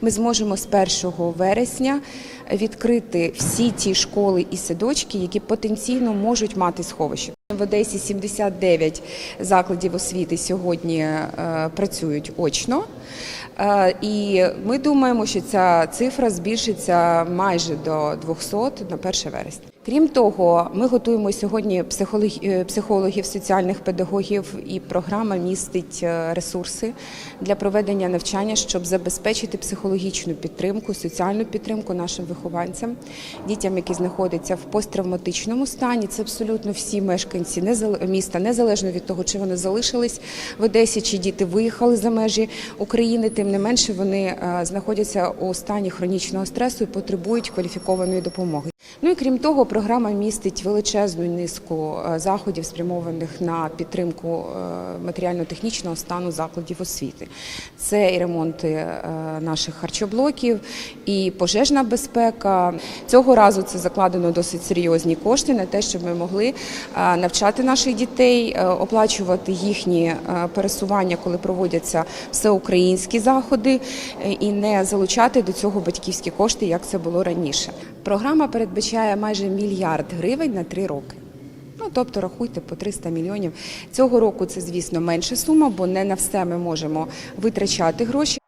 ми зможемо з 1 вересня відкрити всі ті школи і садочки, які потенційно можуть мати сховище. В Одесі 79 закладів освіти сьогодні е, працюють очно. Е, І ми думаємо, що ця цифра збільшиться майже до 200 на 1 вересня. Крім того, ми готуємо сьогодні е, психологів, соціальних педагогів, і програма містить е, ресурси для проведення навчання, щоб забезпечити психологічну підтримку, соціальну підтримку нашим вихованцям, дітям, які знаходяться в посттравматичному стані. Це абсолютно всі мешканці міста, незалежно від того, чи вони залишились в Одесі, чи діти виїхали за межі України. Тим не менше, вони е, знаходяться у стані хронічного стресу і потребують кваліфікованої допомоги. Ну і крім того, програма містить величезну низку е, заходів, спрямованих на підтримку е, матеріально-технічного стану закладів освіти. Це і ремонти е, наших харчоблоків, і пожежна безпека. Цього разу це закладено досить серйозні кошти на те, щоб ми могли навчати наших дітей, оплачувати їхні пересування, коли проводяться всеукраїнські заходи, і не залучати до цього батьківські кошти, як це було раніше. Програма передбачає майже мільярд гривень на три роки. Ну, тобто рахуйте по 300 мільйонів. Цього року це, звісно, менша сума, бо не на все ми можемо витрачати гроші.